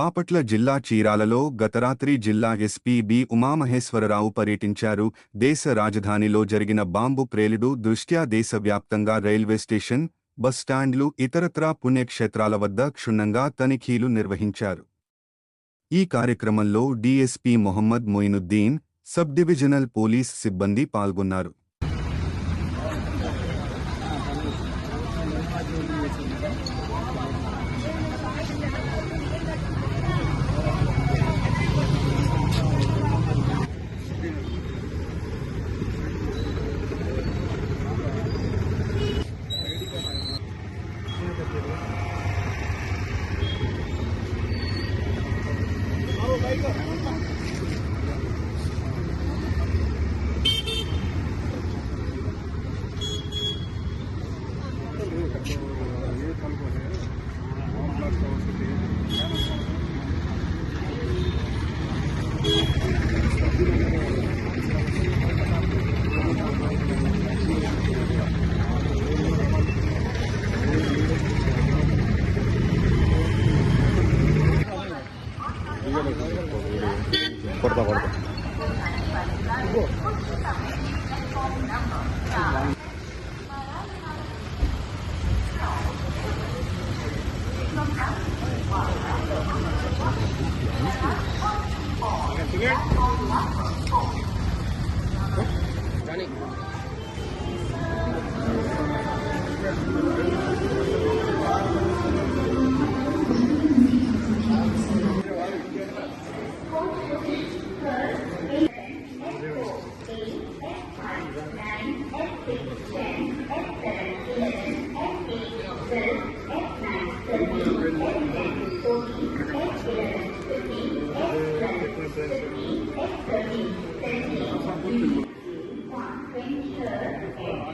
బాపట్ల జిల్లా చీరాలలో గతరాత్రి జిల్లా SP B Umamaheswararao పర్యటించారు. దేశ రాజధానిలో జరిగిన బాంబు ప్రేలుడు దృష్ట్యా దేశవ్యాప్తంగా రైల్వే స్టేషన్ బస్టాండ్లు ఇతరత్రా పుణ్యక్షేత్రాల వద్ద క్షుణ్ణంగా తనిఖీలు నిర్వహించారు. ఈ కార్యక్రమంలో DSP Mohammed Moinuddin sub divisional police సిబ్బంది పాల్గొన్నారు. 来一个。corta, corta.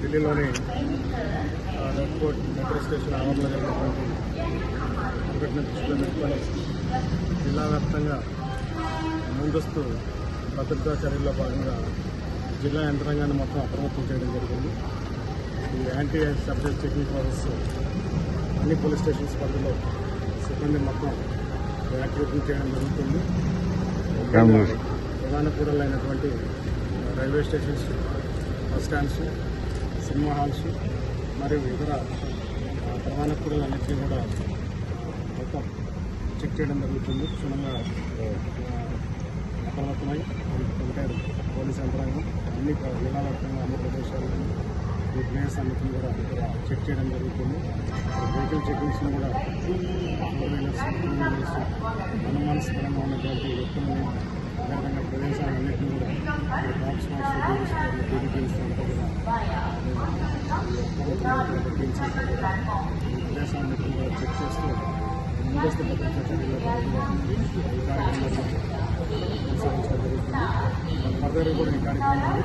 ఢిల్లీలోని ఆ, ఎయిర్పోర్ట్ మెట్రో స్టేషన్ ఆవరణలో జరిగినటువంటి దుర్ఘటన దృష్టిలో పెట్టుకొని జిల్లా వ్యాప్తంగా ముందస్తు భద్రతా చర్యల్లో భాగంగా జిల్లా యంత్రాంగాన్ని మొత్తం అప్రమత్తం చేయడం జరిగింది. ఈ యాంటీ సబ్జెక్ట్ చెకింగ్ ప్రాసెస్ అన్ని పోలీస్ స్టేషన్స్ పరిధిలో సిబ్బంది మొత్తం యాక్టివేషన్ చేయడం జరుగుతుంది. ప్రధాన కూడలు అయినటువంటి railway stations bus stands cinema halls మరియు ఇతర ప్రధాన కూడలు అన్నింటినీ కూడా మొత్తం చెక్ చేయడం జరుగుతుంది. క్షుణ్ణంగా అప్రమత్తమై ఉంటారు పోలీస్ యంత్రాంగం. అన్ని ప్ర- వ్యాప్తంగా అన్ని ప్రదేశాలను ఈ ప్లేయర్స్ అన్నిటిని కూడా ఇక్కడ చెక్ చేయడం జరుగుతుంది. వెహికల్ చెకింగ్స్ని కూడా ఫోర్ వీలర్స్ టూ వీలర్స్ అనుమానాస్పదంగా ఉన్నటువంటి వ్యక్తులని అదేవిధంగా ప్రదేశాలన్నింటినీ కూడా డాగ్ స్పాట్స్ టీడీ ప్రదేశాలన్నింటినీ కూడా చెక్ చేస్తూ ముందస్తు భద్రతా చర్యల్లో భాగంగా ఈ కార్యక్రమాన్ని కొనసాగించడం జరుగుతుంది ఫర్దర్ కూడా ఈ కార్యక్రమాన్ని